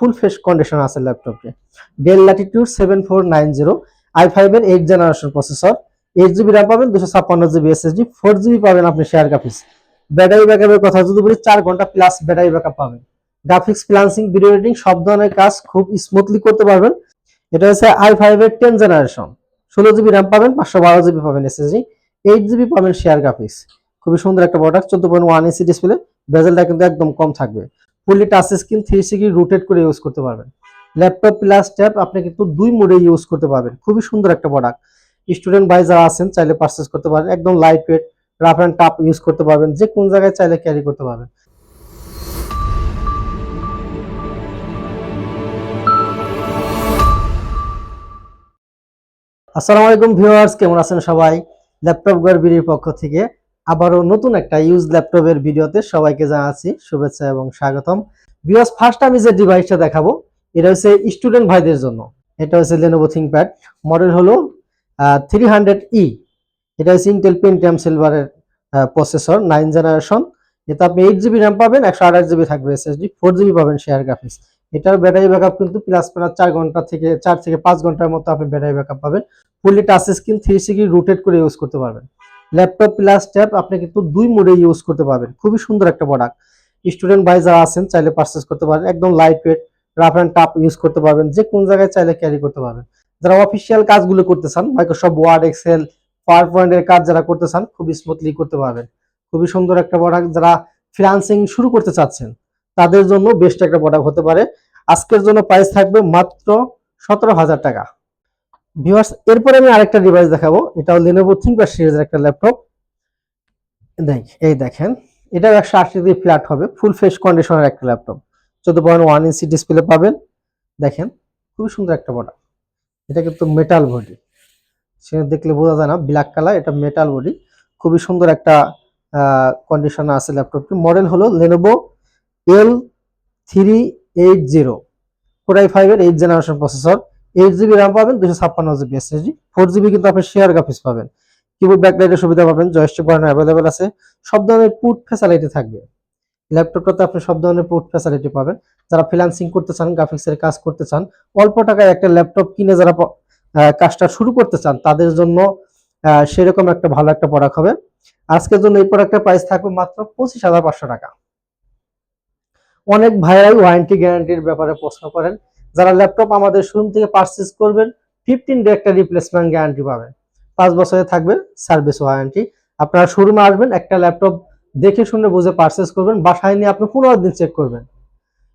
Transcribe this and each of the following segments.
Full fresh condition আছে ল্যাপটপে। Dell Latitude seven four nine zero i five এর eight generation processor eight GB RAM পাবেন, দুশো ছাপ্পান্ন জিবি এসএসডি ফোর জিবি পাবেন আপনি শেয়ার গ্রাফিক্স ব্যাটারি ব্যাকআপের কথা যদি বলি, চার ঘণ্টা প্লাস ব্যাটারি ব্যাকআপ পাবেন। গ্রাফিক্স ফ্রিলান্সিং ভিডিও এডিটিং সব ধরনের কাজ খুব স্মুথলি করতে পারবেন। এটা হচ্ছে আই ফাইভ এর টেন জেনারেশন ষোলো জিবি র্যাম পাবেন, পাঁচশো বারো জিবি পাবেন এসএসডি এইট জিবি পাবেন শেয়ার গ্রাফিক্স খুবই সুন্দর একটা প্রোডাক্ট চোদ্দ পয়েন্ট ওয়ান ইসি ডিসপ্লে বেজেলটা কিন্তু একদম কম থাকবে। Fully touch screen three sixty rotate করে ইউজ করতে পারবেন। ল্যাপটপ প্লাস ট্যাব আপনি কিন্তু দুই মোডে ইউজ করতে পারবেন। খুবই সুন্দর একটা প্রোডাক্ট স্টুডেন্ট ভাই যারা আছেন, চাইলে পারচেস করতে পারেন। একদম light weight rough and tough use করতে পারবেন। যে কোন জায়গায় চাইলে ক্যারি করতে পারবেন। আসসালামু আলাইকুম ভিউয়ার্স, কেমন আছেন সবাই? ল্যাপটপ গড়বিড়ির পক্ষ থেকে আবারও নতুন একটা ইউজ ল্যাপটপের ভিডিওতে সবাইকে জানাচ্ছি শুভেচ্ছা এবং স্বাগতম। ভিউয়ার্স ফার্স্ট আমি যে ডিভাইসটা দেখাবো, এটা হচ্ছে স্টুডেন্ট ভাইদের জন্য। এটা হচ্ছে লেনোভো থিংকপ্যাড মডেল হলো থ্রি হান্ড্রেড ই এটা হচ্ছে ইন্টেল পেন্টিয়াম সিলভারের প্রসেসর নাইন জেনারেশন এতে আপনি এইট জিবি র্যাম পাবেন, একশো আঠাশ জিবি থাকবে এসএসডি ফোর জিবি পাবেন শেয়ার গ্রাফিক্স এটার ব্যাটারি ব্যাকআপ কিন্তু প্লাস প্লাস চার ঘণ্টা থেকে, চার থেকে পাঁচ ঘণ্টার মতো আপনি ব্যাটারি ব্যাকআপ পাবেন। Fully touch screen three sixty rotate করে ইউজ করতে পারবেন। ল্যাপটপ প্লাস ট্যাব আপনি কিন্তু দুই মোডে ইউজ করতে পারবেন। খুবই সুন্দর একটা প্রোডাক্ট স্টুডেন্ট ভাই যারা আছেন, চাইলে পারচেস করতে পারেন। একদম light weight rough and tough use করতে পারবেন। যে কোন জায়গায় চাইলে ক্যারি করতে পারবেন। যারা অফিসিয়াল কাজগুলো করতে চান মাইক্রোসফট ওয়ার্ড এক্সেল পাওয়ার পয়েন্টের কাজ যারা করতে চান, খুবই স্মুথলি করতে পারবেন। খুবই সুন্দর একটা প্রোডাক্ট যারা ফ্রিলান্সিং শুরু করতে চাচ্ছেন, তাদের জন্য বেস্ট একটা প্রোডাক্ট হতে পারে। আজকের জন্য প্রাইস থাকবে মাত্র সতেরো হাজার টাকা। ভিউয়ার্স এরপরে আমি আরেকটা ডিভাইস দেখাবো। এটা এটাও Lenovo ThinkPad সিরিজের একটা ল্যাপটপ দেখ, এই দেখেন, এটা একশো আশি ডিগ্রি ফ্ল্যাট হবে ফুল ফ্রেশ কন্ডিশনের একটা ল্যাপটপ চোদ্দ পয়েন্ট ওয়ান ইঞ্চি ডিসপ্লে পাবেন। দেখেন, খুবই সুন্দর একটা প্রোডাক্ট এটা কিন্তু মেটাল বডি সেটা দেখলে বোঝা যায় না ব্ল্যাক কালার এটা মেটাল বডি খুবই সুন্দর একটা কন্ডিশন আছে ল্যাপটপটি মডেল হলো Lenovo L three eight zero core i ফাইভের eight generation processor eight GB RAM পাবেন দুশো ছাপ্পান্ন জিবি এসএসডি ফোর জিবি কিন্তু আপনি শেয়ার গ্রাফিক্স পাবেন। কিবোর্ড ব্যাকলাইটের সুবিধা পাবেন জয়স্টিক বাটন অ্যাভেলেবেল আছে, সব ধরনের পুট ফ্যাসিলিটি থাকবে। ল্যাপটপটাতে আপনি সব ধরনের পুট ফ্যাসিলিটি পাবেন, যারা ফ্রিল্যান্সিং করতে চান গ্রাফিক্সের কাজ করতে চান, অল্প টাকায় একটা ল্যাপটপ কিনে যারা কাজটা শুরু করতে চান, তাদের জন্য সেরকম একটা ভালো একটা প্রোডাক্ট হবে। আজকের জন্য এই প্রোডাক্টের প্রাইস থাকবে মাত্র পঁচিশ হাজার পাঁচশো টাকা। অনেক ভাইরাই ওয়ারেন্টি গ্যারান্টির ব্যাপারে প্রশ্ন করেন যারা ল্যাপটপ আমাদের শোরুম থেকে পারচেস করবেন ফিফটিন ডে একটা রিপ্লেসমেন্ট গ্যারান্টি পাবেন। পাঁচ বছরে থাকবে সার্ভিস ওয়ারেন্টি আপনারা শোরুমে আসবেন, একটা ল্যাপটপ দেখে শুনে বুঝে পারচেস করবেন, বাসায় নিয়ে আপনি পনেরো দিন চেক করবেন।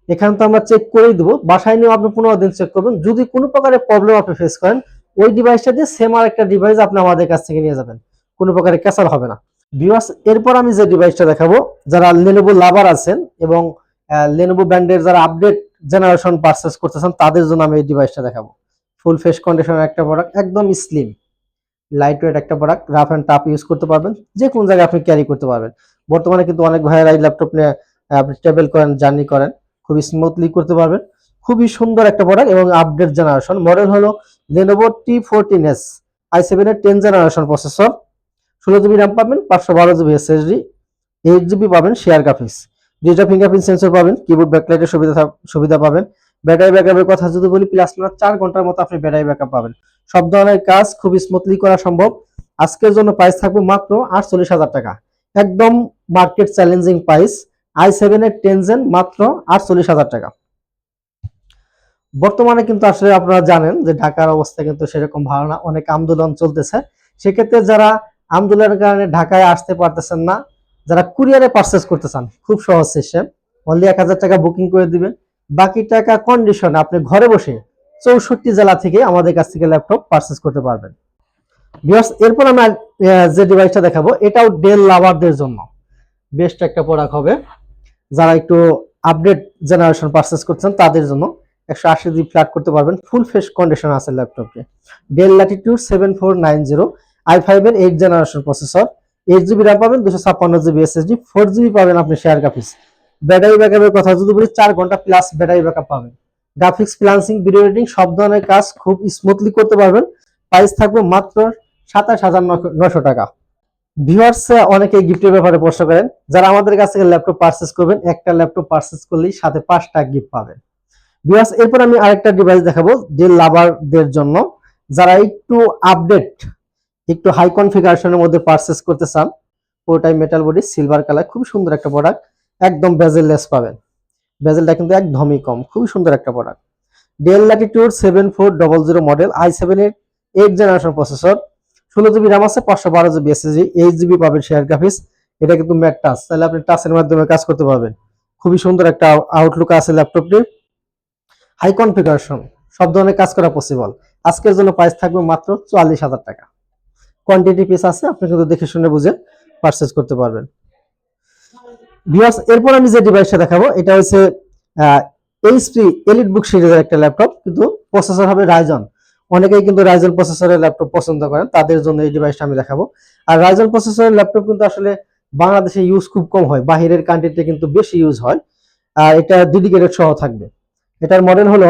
এখানে তো আমরা চেক করেই দেবো, বাসায় নিয়েও আপনি পনেরো দিন চেক করবেন। যদি কোনো প্রকারের প্রবলেম আপনি ফেস করেন, ওই ডিভাইসটা দিয়ে সেম আর একটা ডিভাইস আপনি আমাদের কাছ থেকে নিয়ে যাবেন। কোনো প্রকারের ক্যাসাল হবে না। ভিউয়ার্স এরপর আমি যে ডিভাইসটা দেখাবো, যারা লেনোভো লাভার আছেন এবং লেনোভো ব্র্যান্ডের যারা আপডেট জেনারেশন পারচেস করতেছেন, তাদের জন্য আমি এই ডিভাইসটা দেখাবো। ফুল ফেস কন্ডিশনের একটা প্রোডাক্ট একদম স্লিম লাইট ওয়েট একটা product rough and tough use করতে পারবেন যে কোন জায়গায় আপনি ক্যারি করতে পারবেন। বর্তমানে কিন্তু অনেক ভাইয়েরা এই ল্যাপটপ নিয়ে আপনি ট্রাভেল করেন জার্নি করেন, খুবই স্মুথলি করতে পারবেন। খুবই সুন্দর একটা প্রোডাক্ট এবং আপডেট জেনারেশন মডেল হলো Lenovo T fourteen S i seven এর টেন জেনারেশন প্রসেসর ষোলো জিবি র্যাম পাবেন, পাঁচশো বারো জিবি এসএসডি এইট জিবি পাবেন share graphics digital fingerprint sensor পাবেন কিবোর্ড ব্যাকলাইটের সুবিধা সুবিধা পাবেন। ব্যাটারি ব্যাকআপের কথা যদি বলি প্লাস চার ঘণ্টার মতো আপনি ব্যাটারি ব্যাকআপ পাবেন। সব ধরনের কাজ খুবই স্মুথলি করা সম্ভব। আজকের জন্য প্রাইস থাকবে মাত্র আটচল্লিশ হাজার টাকা। একদম market challenging price i seven এর টেনজেন মাত্র আটচল্লিশ হাজার টাকা। বর্তমানে কিন্তু আসলে আপনারা জানেন যে ঢাকার অবস্থা কিন্তু সেরকম ভালো না। অনেক আন্দোলন চলতেছে। সেক্ষেত্রে যারা আন্দোলনের কারণে ঢাকায় আসতে পারতেছেন না যারা কুরিয়ারে পারচেস করতে চান, খুব সহজ সিস্টেম অনলি এক হাজার টাকা বুকিং করে দিবেন। বাকি টাকা কন্ডিশন আপনি ঘরে বসে চৌষট্টি জেলা থেকে আমাদের কাছ থেকে ল্যাপটপ পারচেস করতে পারবেন। এরপর আমরা যে ডিভাইসটা দেখাবো, এটাও ডেল লাভারদের জন্য। বেস্ট একটা প্রোডাক্ট হবে। যারা একটু আপডেট জেনারেশন পারচেস করছেন, তাদের জন্য একশো আশি জিবি ফ্ল্যাট করতে পারবেন। ফুল ফ্রেশ কন্ডিশন আছে ল্যাপটপে Dell Latitude seven four nine zero i five এর eight generation processor eight GB RAM পাবেন, দুশো ছাপ্পান্ন জিবি এসএসডি ফোর জিবি পাবেন আপনি শেয়ার গ্রাফিক্স ব্যাটারি ব্যাকআপের কথা যদি বলি, চার ঘণ্টা প্লাস ব্যাটারি ব্যাকআপ পাবেন। গ্রাফিক্স ফ্রিলান্সিং ভিডিও এডিটিং সব ধরনের কাজ খুব স্মুথলি করতে পারবেন। প্রাইস থাকবে মাত্র সাতাশ হাজার নশো টাকা। ভিউয়ার্স অনেকে গিফটের ব্যাপারে প্রশ্ন করেন। যারা আমাদের কাছ থেকে ল্যাপটপ পারচেস করবেন, একটা ল্যাপটপ পারচেস করলেই সাথে পাঁচটা গিফট পাবেন। বিয়াস এরপর আমি আরেকটা ডিভাইস দেখাবো ডেল লাভারদের জন্য। যারা একটু আপডেট একটু হাই কনফিগারেশনের মধ্যে পারচেস করতে চান, পুরোটাই মেটাল বডি সিলভার কালার খুবই সুন্দর একটা প্রোডাক্ট একদম বেজেললেস পাবেন। বেজেলটা কিন্তু একদমই কম, খুবই সুন্দর একটা product Dell Latitude seven four double zero model i seven eight eight generation processor ষোলো জিবি র্যাম আছে, পাঁচশো বারো জিবি এসএসজি এইট জিবি পাবেন শেয়ার গ্রাফিক্স এটা কিন্তু ম্যাট টাচ তাহলে আপনি টাচের মাধ্যমে কাজ করতে পারবেন। খুবই সুন্দর একটা আউটলুক আছে ল্যাপটপটির হাই কনফিগারেশন সব ধরনের কাজ করা পসিবল আজকের জন্য প্রাইস থাকবে মাত্র চুয়াল্লিশ হাজার টাকা। কোয়ান্টিটি পিস আছে, আপনি কিন্তু দেখে শুনে বুঝে পারচেজ করতে পারবেন। ভিউয়ার্স এরপর আমি যে ডিভাইসটা দেখাবো, এটা হচ্ছে এইচপি এলিট বুক সিরিজের একটা ল্যাপটপ কিন্তু প্রসেসর হবে রাইজন অনেকেই কিন্তু রাইজন প্রসেসরের ল্যাপটপ পছন্দ করেন, তাদের জন্য এই ডিভাইসটা আমি দেখাবো। আর রাইজন প্রসেসরের ল্যাপটপ কিন্তু আসলে বাংলাদেশে ইউজ খুব কম হয়, বাহিরের কান্ট্রিতে কিন্তু বেশি ইউজ হয়। আর এটা ডেডিকেটেড সহ থাকবে। এটার মডেল হলো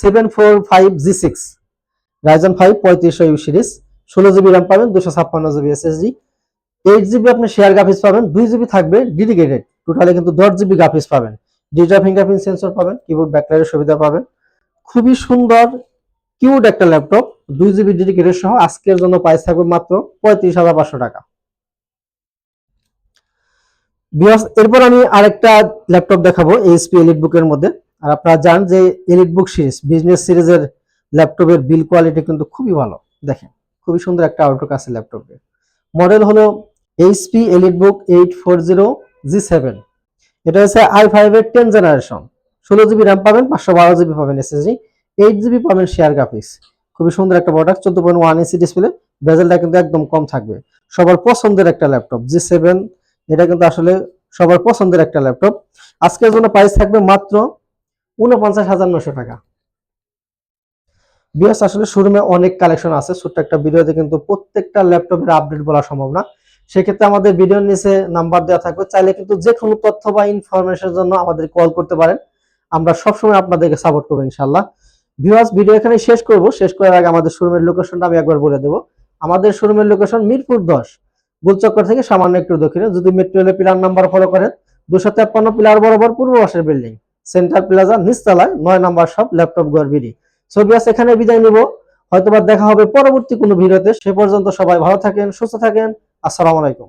seven four five G six Ryzen five পঁয়ত্রিশশো ইউ সিরিজ ষোলো জিবি র্যাম পাবেন, দুশো ছাপ্পান্ন জিবি এসএসডি এইট জিবি আপনি শেয়ার গ্রাফিক্স পাবেন, দুই জিবি থাকবে ডেডিকেটেড টোটালি কিন্তু দশ জিবি গ্রাফিক্স পাবেন। ডিজিটাল ফিঙ্গারপ্রিন্ট সেন্সর পাবেন কিবোর্ড ব্যাকলাইটের সুবিধা পাবেন। খুবই সুন্দর কিউট একটা ল্যাপটপ দুই জিবি ডেডিকেটেড সহ, আজকের জন্য প্রাইস থাকবে মাত্র পঁয়ত্রিশ হাজার পাঁচশো টাকা। বিকজ এরপর আমি আরেকটা ল্যাপটপ দেখাবো এইচপি এলিট বুকের মধ্যে। আর আপনারা জানেন যে এলিট বুক সিরিজ বিজনেস সিরিজের ল্যাপটপের বিল কোয়ালিটি কিন্তু খুবই ভালো। দেখেন। খুবই সুন্দর একটা আউটলুক আছে ল্যাপটপে মডেল হলো HP Elite Book eight four zero G seven এটা হচ্ছে আই ফাইভ এর টেন জেনারেশন ষোলো জিবি র্যাম পাবেন, পাঁচশো বারো জিবি পাবেন এসএসডি এইট জিবি পাবেন শেয়ার গ্রাফিক্স খুবই সুন্দর একটা প্রোডাক্ট চোদ্দ পয়েন্ট ওয়ান ইঞ্চি ডিসপ্লে বেজেলটা কিন্তু একদম কম থাকবে। সবার পছন্দের একটা ল্যাপটপ জি সেভেন এটা কিন্তু আসলে সবার পছন্দের একটা ল্যাপটপ আজকের জন্য প্রাইস থাকবে মাত্র উনপঞ্চাশ হাজার নশো টাকা। বিয়াস আসলে শোরুমে অনেক কালেকশন আছে। ছোট্ট একটা ভিডিওতে কিন্তু প্রত্যেকটা ল্যাপটপের আপডেট বলা সম্ভব না। সেক্ষেত্রে আমাদের ভিডিওর নিচে নাম্বার দেওয়া থাকবে। চাইলে কিন্তু যে কোনো তথ্য বা ইনফরমেশনের জন্য আমাদের কল করতে পারেন। আমরা সবসময় আপনাদেরকে সাপোর্ট করব ইনশাল্লাহ ভিউয়ার্স ভিডিও এখানে শেষ করব। শেষ করার আগে আমাদের শোরুমের লোকেশনটা আমি একবার বলে দেবো। আমাদের শোরুমের লোকেশন মিরপুর দশ, গোলচক্কর থেকে সামান্য একটু দক্ষিণে। যদি মেট্রো রেলের পিলার নাম্বার ফলো করেন, দুশো তেপ্পান্ন পিলার বরাবর পূর্ব পাশের বিল্ডিং সেন্টার প্লাজা নিচতলায়, নয় নাম্বার সব ল্যাপটপ গড়বিডি সোভিয়াস এখানে বিদায় নিব। হয়তোবা দেখা হবে পরবর্তী কোনো ভিডিওতে। সে পর্যন্ত সবাই ভালো থাকেন, সুস্থ থাকেন। আসসালামু আলাইকুম।